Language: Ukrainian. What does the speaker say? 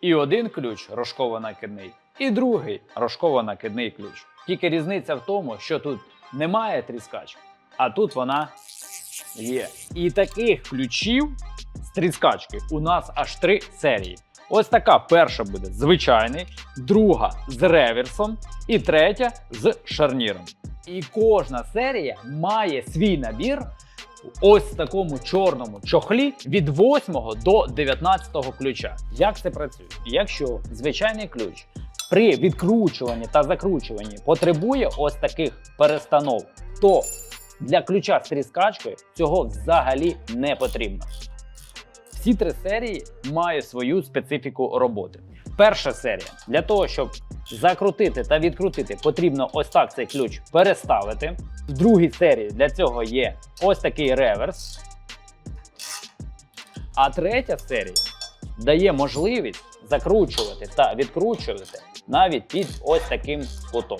І один ключ рожково-накидний, і другий рожково-накидний ключ. Тільки різниця в тому, що тут немає тріскачки, а тут вона є. І таких ключів з тріскачки у нас аж три серії. Ось така перша буде звичайний, друга з реверсом і третя з шарніром. І кожна серія має свій набір ось такому чорному чохлі від 8 до 19 ключа. Як це працює? Якщо звичайний ключ при відкручуванні та закручуванні потребує ось таких перестанов, то для ключа з тріскачкою цього взагалі не потрібно. Всі три серії мають свою специфіку роботи. Перша серія для того, щоб закрутити та відкрутити, потрібно ось так цей ключ переставити. В другій серії для цього є ось такий реверс. А третя серія дає можливість закручувати та відкручувати навіть під ось таким кутом.